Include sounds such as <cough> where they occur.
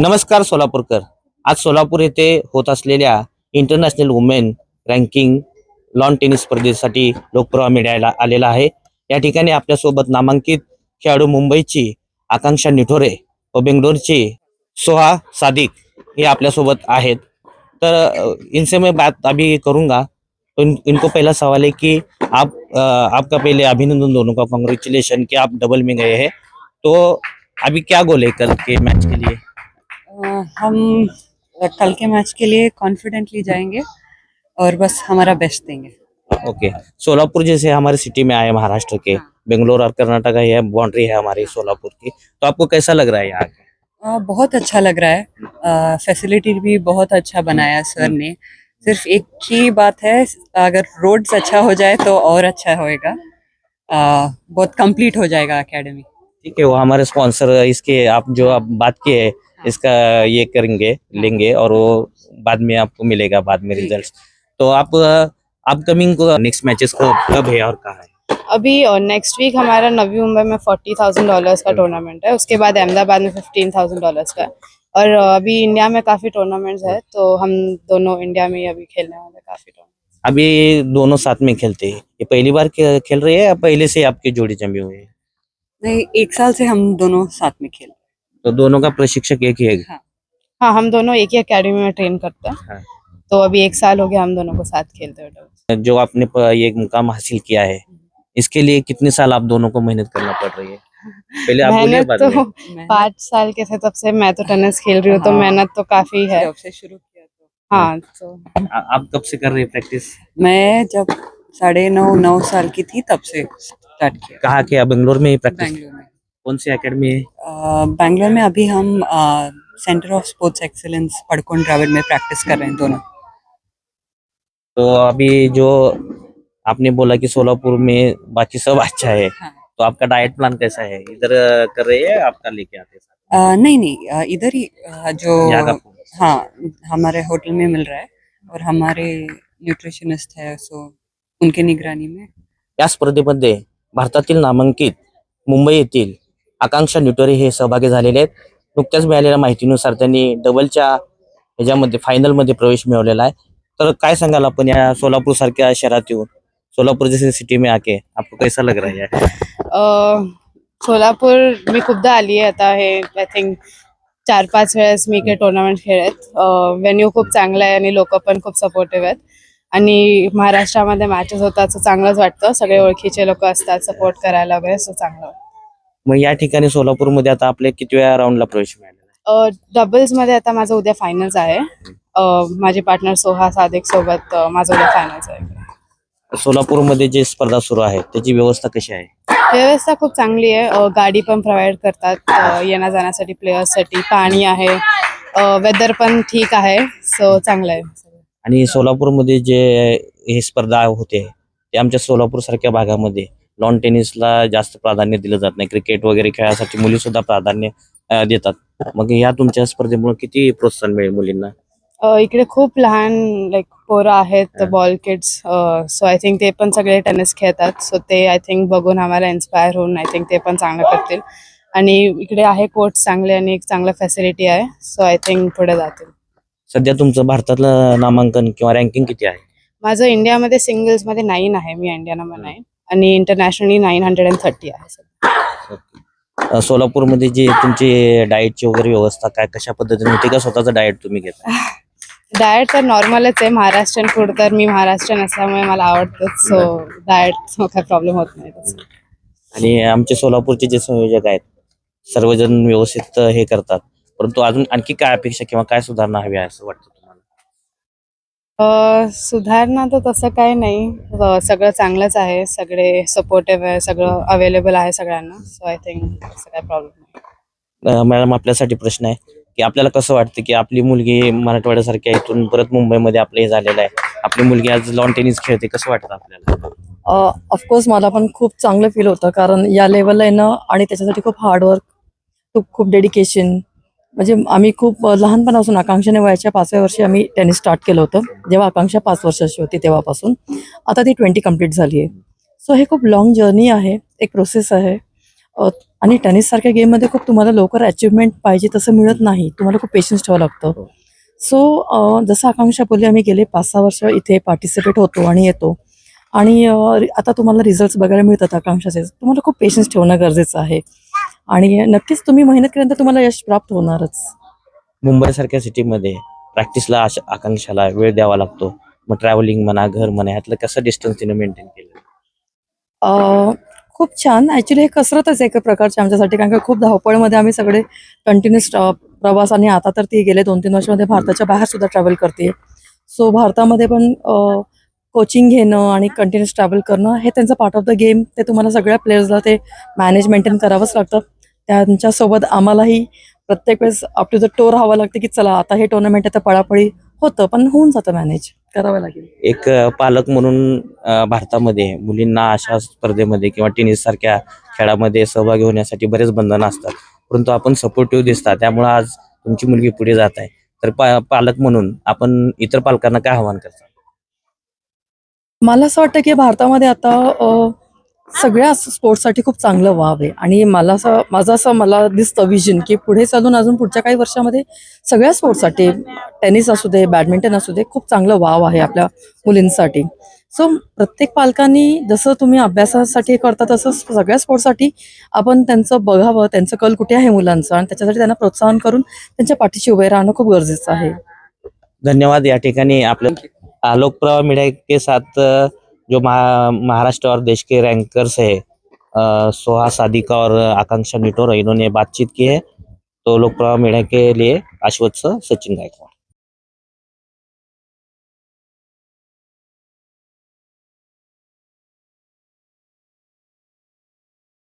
नमस्कार सोलापूरकर. आज सोलापूर येथे होत असलेल्या international women ranking lawn tennis स्पर्धेसाठी लोकप्रवाह मिळायला आलेला आहे. या ठिकाणी आपल्यासोबत नामांकित खेळाडू मुंबईची आकांक्षा निठोरे व बेंगलोरची सोहा सादिक हे आपल्यासोबत आहेत. तर इनसे मैं बात अभी करूंगा. तो इन, इनको पहला सवाल है कि आप आपका पहले अभिनंदन दोनों का कॉन्ग्रेचुलेशन कि आप डबल में गए हैं. तो अभी क्या गोल है कल के मैच के लिए? अ, हम कल के मैच के लिए कॉन्फिडेंटली जाएँगे और बस हमारा बेस्ट देंगे। ओके सोलापुर जैसे हमारे सिटी में आए महाराष्ट्र के हाँ। बेंगलोर और कर्नाटक है बाउंड्री है हमारी सोलापुर की। तो आपको कैसा लग रहा है यहाँ बहुत अच्छा लग रहा है। फैसिलिटी भी बहुत अच्छा बनाया सर ने। सिर्फ़ एक ही बात है अगर रोड्स अच्छा हो जाए तो और अच्छा होएगा। बहुत कंप्लीट हो जाएगा एकेडमी ठीक है वो हमारे स्पॉन्सर इसके आप जो आप बात किए इसका ये करेंगे लेंगे और वो बाद में आपको मिलेगा बाद में रिज़ल्ट तो आप अपकमिंग नेक्स्ट मैचेस को कब है और कहाँ है? अभी और नेक्स्ट वीक हमारा नवी मुंबई में फोर्टी थाउज़ेंड डॉलर्स का टूर्नामेंट है उसके बाद अहमदाबाद में फिफ्टीन थाउज़ेंड डॉलर्स का और अभी इंडिया में काफ़ी टूर्नामेंट्स है तो हम दोनों इंडिया में ही अभी खेलने वाले काफ़ी टूर्नामेंट अभी दोनों साथ में खेलते हैं। ये पहली बार खेल रही है या पहले से आपकी जोड़ी जमी हुई है? नहीं एक साल से हम दोनों साथ में खेल तो दोनों का प्रशिक्षक एक ही है? हाँ। हम दोनों एक ही अकेडमी में ट्रेन करते हैं। हाँ। तो अभी एक साल हो गया हम दोनों को साथ खेलते हुए जो आपने ये मुकाम हासिल किया है इसके लिए कितने साल आप दोनों को मेहनत करना पड़ रही है? पहले आप बोलिए मेहनत बाद तो पाँच साल के थे तब से मैं तो टेनिस खेल रही हूँ तो हाँ। मेहनत तो काफ़ी है। जब से शुरू किया तो। हाँ तो आप कब से कर रही है प्रैक्टिस मैं जब साढ़े नौ नौ साल की थी तब से स्टार्ट किया। कहाँ के? बेंगलोर में ही प्रैक्टिस कौन सी एकेडमी है बैंगलोर में अभी हम centre of sports excellence Padukone Dravid में प्रैक्टिस कर रहे हैं दोनों तो अभी जो आपने बोला कि सोलापुर में बाकी सब अच्छा है हाँ। तो आपका डाइट प्लान कैसा है इधर कर रहे हैं आपका लेके आते हैं? नहीं नहीं इधर ही जो? हाँ हमारे होटल में मिल रहा है और हमारे न्यूट्रिशनिस्ट है सो उनके निगरानी में या स्पर्धेमध्ये भारतातील नामांकित मुंबई येथील आकांक्षा निटोरे हे सहभागी झालेले आहेत. नुकत्याच मिळालेल्या माहितीनुसार त्यांनी डबलच्या ह्याच्यामध्ये फायनलमध्ये प्रवेश मिळवलेला आहे. तर काय सांगाल आपण या सोलापूर सारख्या शहरात येऊन? सोलापूर जैसे सिटी में आके आपको कैसा लग रहा है सोलापूर मी खूपदा आली आहे आता हे आय थिंक चार पाच वेळेस मी इकडे टुर्नामेंट खेळत. व्हेन्यू खूप चांगला आहे आणि लोक पण खूप सपोर्टिव्ह आहेत. आणि महाराष्ट्रामध्ये मॅचेस होतात असं चांगलंच वाटतं. सगळे ओळखीचे लोक असतात सपोर्ट करायला वगैरे असं चांगलं वाटतं. मग या ठिकाणी सोलापूरमध्ये आता आपल्या किती वेळा राऊंडला प्रवेश मिळालेला डबल्समध्ये आता माझं उद्या फायनल्स आहे. माझे पार्टनर सोहा सादिक सोबत माझं उद्या फायनल्स आहे. सोलापूरमध्ये जे स्पर्धा सुरू आहे त्याची व्यवस्था कशी आहे? व्यवस्था खूप चांगली आहे. गाडी पण प्रोव्हाइड करतात. येण्या जाण्यासाठी प्लेयर्ससाठी पाणी आहे. वेदर पण ठीक आहे. सो चांगलं आहे. आणि सोलापूरमध्ये जे हे स्पर्धा होते ते आमच्या सोलापूर सारख्या भागामध्ये लॉन टेनिसला जास्त प्राधान्य दिलं जात नाही. क्रिकेट वगैरे खेळासाठी मुली सुद्धा प्राधान्य देतात. मग या तुमच्या स्पर्धेमुळे किती प्रोत्साहन मिळेल मुलींना? अ, इकडे खूप लहान लाईक पोरं आहेत हा. Ball kids so I think ते पण सगळे टेनिस खेळतात. सो ते आय थिंक बघून आम्हाला इन्स्पायर होऊन आय थिंक ते पण चांगलं करतील. आणि इकडे आहे कोच चांगले आणि एक चांगलं फॅसिलिटी आहे. सो आय थिंक पुढे जातील. सध्या तुमचं भारतातलं नामांकन किंवा रँकिंग किती आहे? माझं इंडियामध्ये सिंगल्समध्ये नाईन आहे. मी इंडिया नंबर नाईन आणि internationally nine hundred and thirty आहे सध्या. अं, सोलापूरमध्ये जे तुमची डाएटची वगैरे व्यवस्था काय कशा पद्धतीने होती का? स्वतःचं डाएट तुम्ही घेता? <laughs> डाएट तर नॉर्मलच आहे. महाराष्ट्रीयन फूड तर मी महाराष्ट्रीयन असल्यामुळे मला आवडतंच. सो डाएट काही प्रॉब्लेम होत नाही तसं. आणि आमचे सोलापूरचे जे संयोजक आहेत सर्वजण व्यवस्थित हे करतात. परंतु अजून आणखी काय अपेक्षा किंवा काय सुधारणा हवी आहे असं वाटतं? सुधारणा तर तसं काही नाही. सगळं चांगलंच आहे. सगळे सपोर्टिव्ह आहे. सगळं अवेलेबल आहे सगळ्यांना. सो आय थिंक असं प्रॉब्लेम नाही. मॅडम आपल्यासाठी प्रश्न आहे की आपल्याला कसं वाटतं की आपली मुलगी मराठवाड्यासारख्या इथून परत मुंबईमध्ये आपलं हे झालेलं आहे. आपली मुलगी आज लॉन टेनिस खेळते. कसं वाटतं आपल्याला? ऑफकोर्स मला पण खूप चांगलं फील होतं. कारण या लेवलला येणं आणि त्याच्यासाठी खूप हार्डवर्क खूप खूप डेडिकेशन म्हणजे आम्ही खूप लहानपणापासून आकांक्षाने वयाच्या पाचव्या वर्षी आम्ही टेनिस स्टार्ट केलं होतं. जेव्हा आकांक्षा पाच वर्षाची होती तेव्हापासून. आता ती ट्वेंटी कंप्लीट झाली आहे. सो हे खूप लॉंग जर्नी आहे. एक प्रोसेस आहे. आणि टेनिस सारख्या गेममध्ये खूप तुम्हाला लवकर अचिव्हमेंट पाहिजे तसं मिळत नाही. तुम्हाला खूप पेशन्स ठेवावं लागतं. सो जसं आकांक्षा बोलली आम्ही गेले पाच सहा वर्ष इथे पार्टिसिपेट होतो आणि येतो. आणि आता तुम्हाला रिझल्ट बघायला मिळतात आकांक्षाचे. तुम्हाला खूप पेशन्स ठेवणं गरजेचं आहे. आणि नक्कीच तुम्ही मेहनत केल्यानंतर तुम्हाला यश प्राप्त होणारच. मुंबईसारख्या सिटीमध्ये प्रॅक्टिसला आकांक्षाला वेळ द्यावा लागतो. मग ट्रॅव्हलिंग म्हणा घर म्हणा ह्यातलं कसं डिस्टन्स तिने मेंटेन केलं? अ, खूप छान. ॲक्च्युली हे कसरतच आहे एका प्रकारची आमच्यासाठी कारण का खूप धावपळमध्ये आम्ही सगळे कंटिन्युअस प्रवास आणि आता तर ती गेले दोन तीन वर्षामध्ये भारताच्या बाहेर सुद्धा ट्रॅव्हल करते. सो भारतामध्ये पण कोचिंग घेणं आणि कंटिन्युअस ट्रॅव्हल करणं हे त्यांचं पार्ट ऑफ द गेम ते तुम्हाला सगळ्या प्लेयर्सला ते मॅनेज मेंटेन करावंच लागतं. त्यांच्यासोबत आम्हालाही प्रत्येक वेळेस आपली जर टोर राहावं लागतं की चला आता हे टुर्नामेंट आहे तर पळापळी होतं पण होऊन जातं मॅनेज करावं लागेल. एक पालक म्हणून भारतामध्ये मुलींना अशा स्पर्धेमध्ये किंवा टेनिस सारख्या खेळामध्ये सहभागी होण्यासाठी बरेच बंधनं असतात. परंतु आपण सपोर्टिव्ह दिसतात त्यामुळे आज तुमची मुलगी पुढे जात आहे. तर पा- पालक म्हणून आपण इतर पालकांना काय आव्हान करता? मला असं वाटतं की भारतामध्ये आता सगळ्या स्पोर्ट्ससाठी खूप चांगलं वाव आहे. आणि मला असं माझं असं मला दिसतं विजन की पुढे चालून अजून पुढच्या काही वर्षामध्ये सगळ्या स्पोर्ट्ससाठी टेनिस असू दे बॅडमिंटन असू दे खूप चांगलं वाव आहे आपल्या मुलींसाठी. सो प्रत्येक पालकांनी जसं तुम्ही अभ्यासासाठी करता तसं सगळ्या स्पोर्ट्ससाठी आपण त्यांचं बघावं त्यांचं कल कुठे आहे मुलांचं आणि त्याच्यासाठी त्यांना प्रोत्साहन करून त्यांच्या पाठीशी उभे राहणं खूप गरजेचं आहे. धन्यवाद. या ठिकाणी आपल्या आलोक प्रवाह मीडिया के साथ जो महा महाराष्ट्र और देश के रैंकर्स है अ, सोहा सादिका और आकांक्षा निटोर इन्होंने बातचीत की है. तो लोकप्रभा प्रवाह मीडिया के लिए आश्वस्त सचिन गायकवाड़.